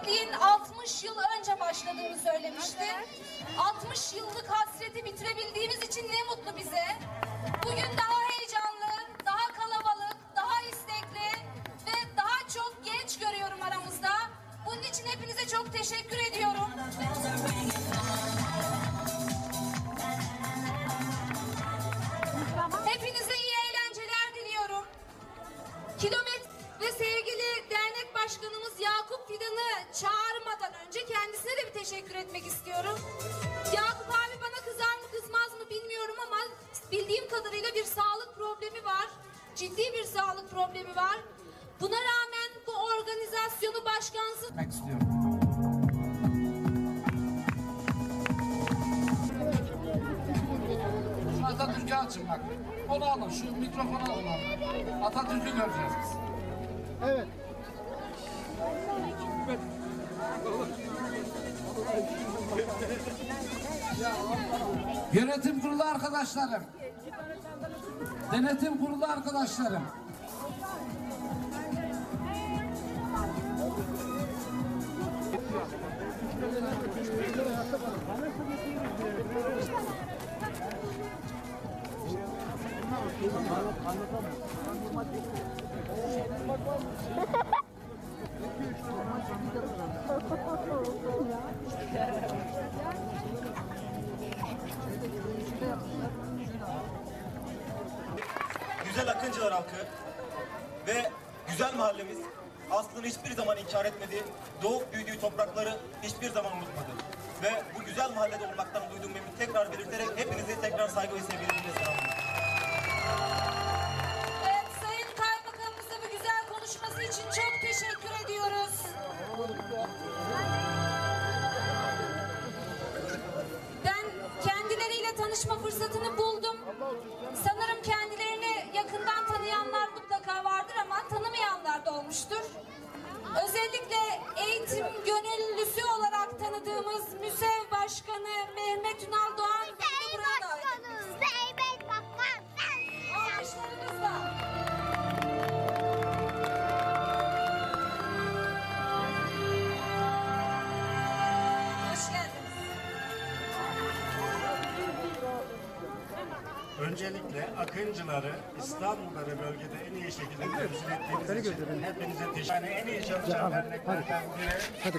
emekliğin 60 yıl önce başladığını söylemişti. 60 yıllık hasreti bitirebildiğimiz için ne mutlu bize. Bugün daha heyecanlı, daha kalabalık, daha istekli ve daha çok genç görüyorum aramızda. Bunun için hepinize çok teşekkür ediyorum. Çağırmadan önce kendisine de bir teşekkür etmek istiyorum. Yakup abi bana kızar mı kızmaz mı bilmiyorum ama bildiğim kadarıyla bir sağlık problemi var. Ciddi bir sağlık problemi var. Buna rağmen bu organizasyonu başkansız. Şu Atatürk'ü açın bak. Onu alın, şu mikrofonu alın. Atatürk'ü göreceğiz. Yönetim kurulu arkadaşlarım. Denetim kurulu arkadaşlarım. güzel Akıncılar halkı ve güzel mahallemiz aslında hiçbir zaman inkar etmedi. Doğup büyüdüğü toprakları hiçbir zaman unutmadı. Ve bu güzel mahallede olmaktan duyduğum memnun tekrar belirterek hepinizi tekrar saygı ve sevgilerimle Öncelikle Akıncıları İstanbul'da ve bölgede en iyi şekilde temsil ettiğiniz için hepinize teşekkür ederim. Yani en iyi çalışan derneklerden biri.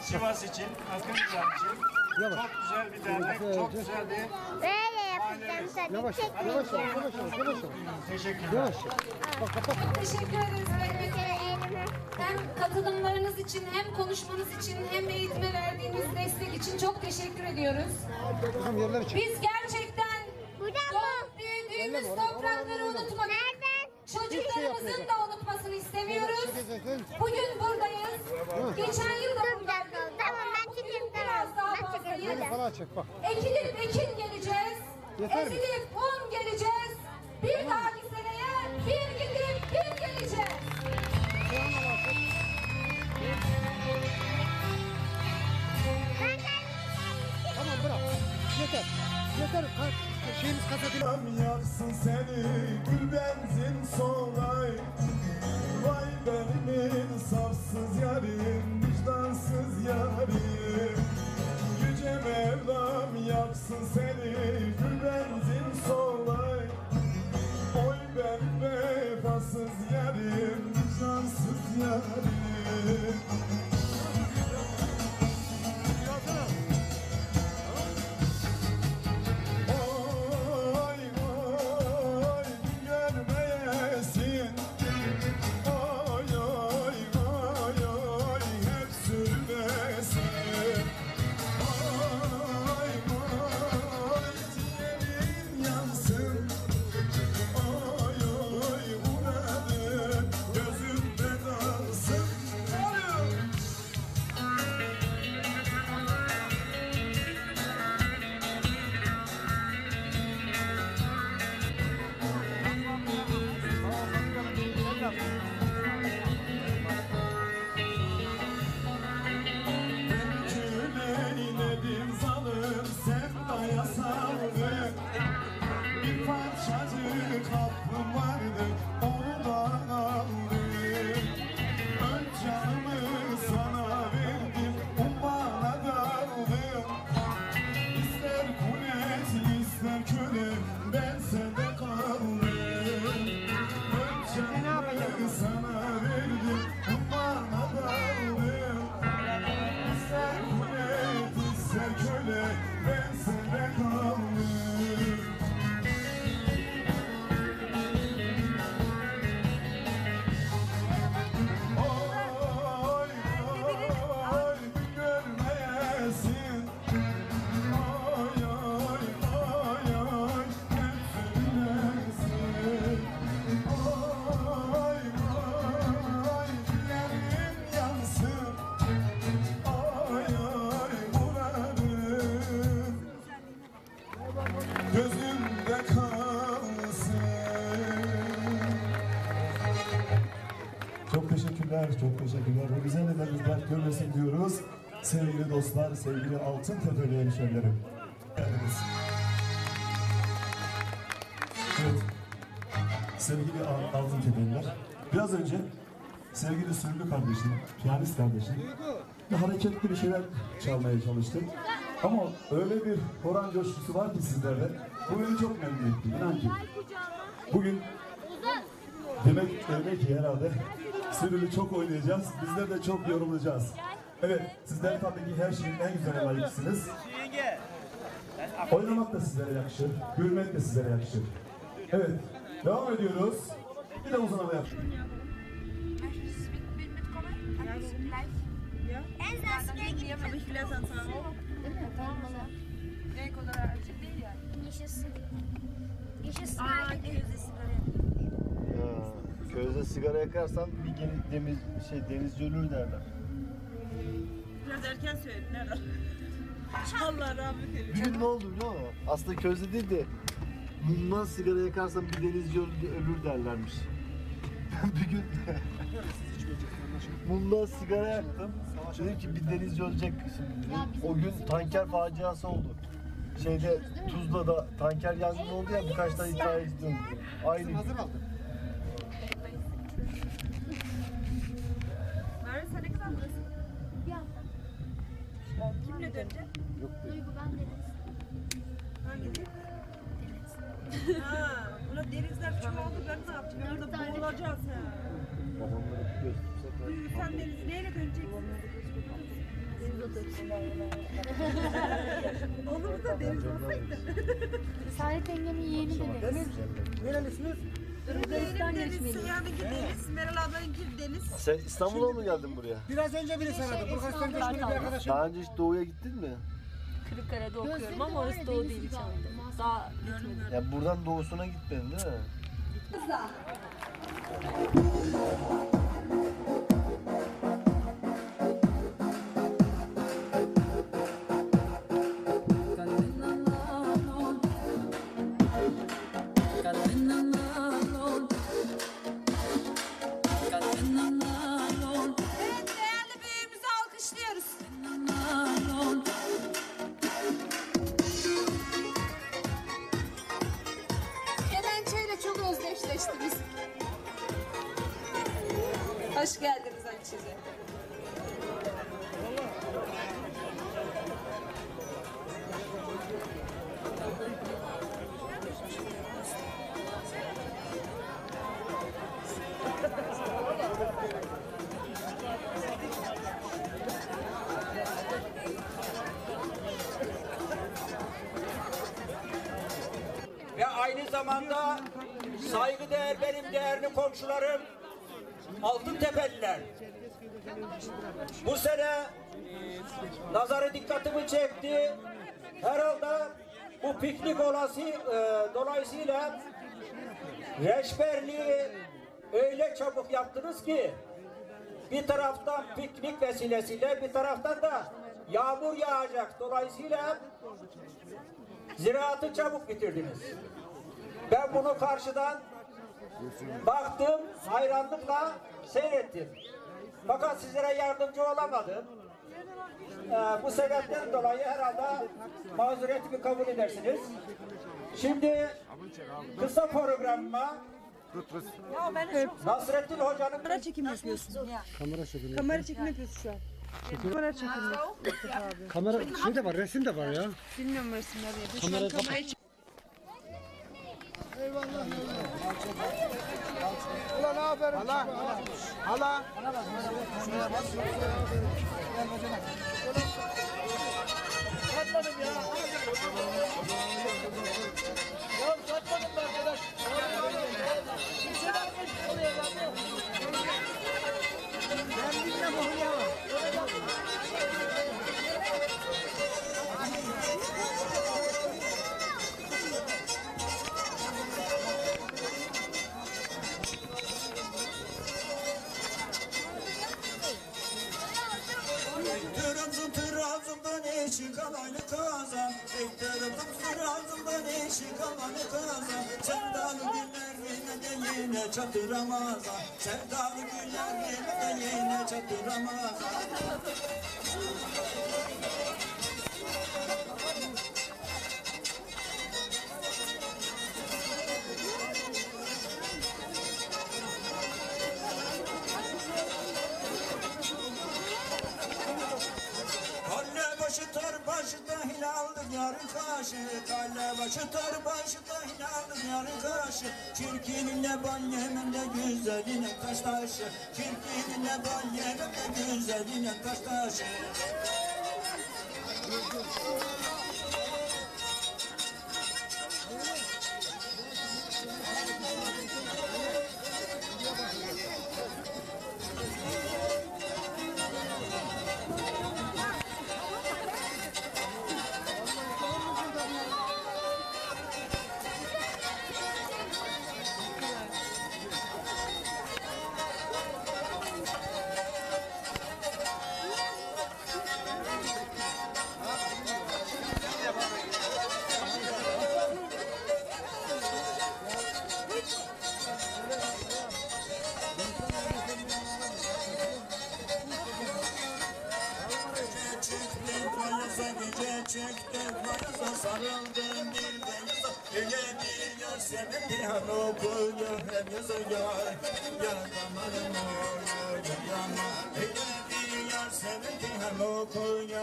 Sivas için, Akıncılar için çok güzel bir dernek, çok güzel bir Böyle yapacağım tabii. Yavaş, yavaş yavaş yavaş ol. teşekkürler. Yavaş. Çok teşekkür ederiz Mehmet Bey. Hem katılımlarınız için hem konuşmanız için hem eğitime verdiğiniz destek için çok teşekkür ediyoruz. Biz gerçekten Buradan doğup büyüdüğümüz toprakları unutmak, Nereden? çocuklarımızın da unutmasını istemiyoruz. Çekeceksin. Bugün buradayız. Geçen yıl da Dur bir buradaydık. dakika. Tamam ben Bugün çekeyim. biraz daha Ben çekeyim. fazlayız. Beni falan çek bak. Ekilip ekin geleceğiz. Un geleceğiz. Bir dahaki seneye bir gidip bir geleceğiz. Tamam bırak. Yeter. Yeter. Şeyimiz kaseti. Yarsın seni gül benzin solay Vay benim insafsız yarim Vicdansız yarim Yüce Mevlam yapsın seni çok teşekkürler. Bu güzel dert görmesin diyoruz. Sevgili dostlar, sevgili Altın Tepeli hemşehrilerim. Geldiniz. Evet. Sevgili Al- Altın Tepeliler. Biraz önce sevgili Sürlü kardeşim, piyanist kardeşim bir hareketli bir şeyler çalmaya çalıştı. Ama öyle bir horan coşkusu var ki sizlerde. Bu beni çok memnun etti. İnan ki. Bugün demek, demek ki herhalde Sürülü çok oynayacağız. Bizler de çok yorulacağız. Evet, sizler tabii ki her şeyin en güzeline layıksınız. Oynamak da sizlere yakışır. Gülmek de sizlere yakışır. Evet, devam ediyoruz. Bir de uzanma yap. Közde sigara yakarsan bir gene deniz şey denizci ölür derler. Biraz erken söyledin herhalde. Allah rahmet eylesin. Bir gün ne oldu biliyor musun? Aslında közde değil de mumdan sigara yakarsan bir denizci ölür, ölür derlermiş. bir gün mumdan sigara yaktım. Dedim ki bir denizci ölecek şimdi. dedim. O gün tanker faciası oldu. Şeyde Tuzla'da tanker yangını oldu ya birkaç tane itfaiyeci döndü. Aynı gün. Merve ben ne yapacağım? Orada boğulacağız ha. Sen denizi neyle döneceksin? Olur da deniz olsaydı. Saadet yengemin yeğeni dedi. Nerelisiniz? Benim deniz, Sıya'nınki deniz, Meral ablanınki deniz. Sen İstanbul'a mı geldin buraya? Biraz önce birisi aradı. Burgaz'dan göçmeli bir arkadaşım. Daha önce hiç doğuya gittin mi? Kırıkkale'de okuyorum ama orası doğu değil hiç Daha gitmedim. Ya buradan doğusuna gitmedin değil mi? Evet Hoş geldiniz Hatice'ciğim. ve aynı zamanda saygıdeğer benim değerli komşularım Altın Tepeliler. Bu sene nazarı dikkatimi çekti. Herhalde bu piknik olası e, dolayısıyla reçberliği öyle çabuk yaptınız ki bir taraftan piknik vesilesiyle bir taraftan da yağmur yağacak. Dolayısıyla ziraatı çabuk bitirdiniz. Ben bunu karşıdan baktım, hayranlıkla seyrettim. Fakat sizlere yardımcı olamadım. Ee, bu sebepten dolayı herhalde mazuretimi kabul edersiniz. Şimdi kısa programıma Ya ben Nasrettin Hoca'nın kamera çekim yapıyorsun. Kamera çekimi. Kamera çekim yapıyorsun şu an. Kamera çekimi. Kamera şey de var, resim de var ya. Bilmiyorum resimleri. Kamera an kamerayı çek- Ulan aferin. Hala. Hala. Trabzon Trabzon'dan eş kalanı kazan Sevdalı güller yine de yine çatıramazan Sevdalı güller yine de yine çatıramazan kaşı Kalle başı tar başı da hilaldır yarın kaşı Çirkinine bal yemem de güzeline taş taşı. Çirkinine bal yemem de güzeline taş taşı bir yar sevendi hem okuyor hem yazıyor yar Yar amanım oy yaman Öyle bir yar sevendi hem okuyor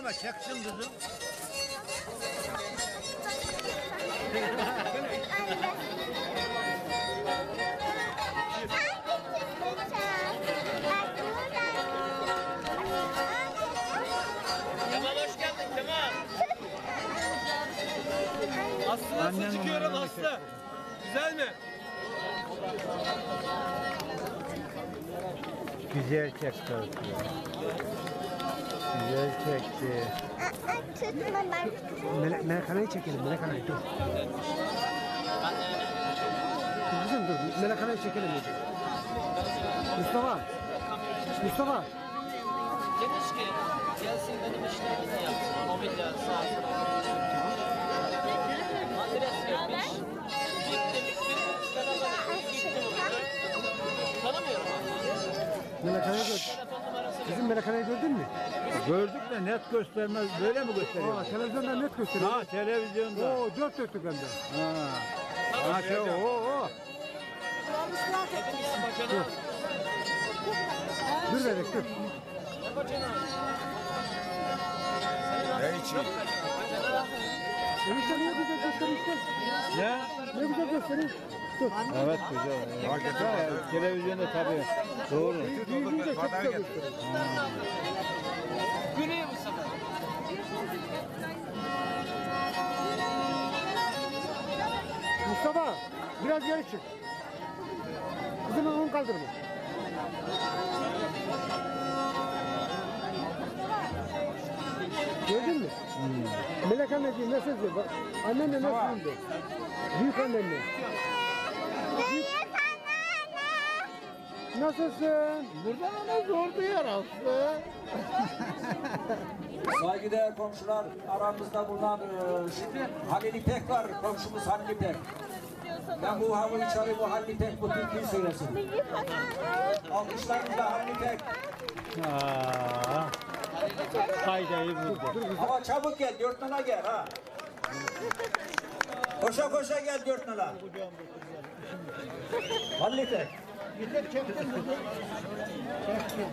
Gelme çeksin kızım. Aslı nasıl çıkıyorum Aslı? Güzel mi? Güzel çekti. Güzel çekti. Melek, Melek Ana'yı çekelim, Melek Ana'yı dur. Dur Kızım dur, Melek Ana'yı çekelim. Mustafa, Mustafa. Demiş ki gelsin benim işlerimi yapsın. Mobilya sağ Adres vermiş. Gittim. Tanımıyorum. Melek Ana'yı gör. Kızım Melek Ana'yı gördün mü? Gördük de net göstermez. Böyle mi gösteriyor? Aa, televizyonda net gösteriyor. Ha televizyonda. Oo, dört dörtlük hem de. Ha. Ha şey o o. Dur. Dur bebek dur. Ne için? Enişte niye güzel göstermişler? Ne? Ne güzel gösteriyor. Dur. Evet güzel. Hakikaten televizyonda tabii. Doğru. Büyüyünce çok güzel gösteriyor. Güney bu sefer. Mustafa biraz geri çık. Kızımın onu kaldırma. Gördün mü? Melek anneciğim nasıl diyor? Bak, annenle nasıl diyor? Büyük annenle. Nasılsın? Buradan ona zor duyar Aslı. Saygıdeğer komşular aramızda bulunan e, Halil İpek var. Komşumuz Halil İpek. Ben bu havayı çalayım bu Halil İpek bu türküyü söylesin. Alkışlarınızla Halil İpek. Aa. Kaydayı buldu. Ama çabuk gel dört nala gel ha. Koşa koşa gel dört nala. Halil İpek. Yeter çektin kızım. Çektin.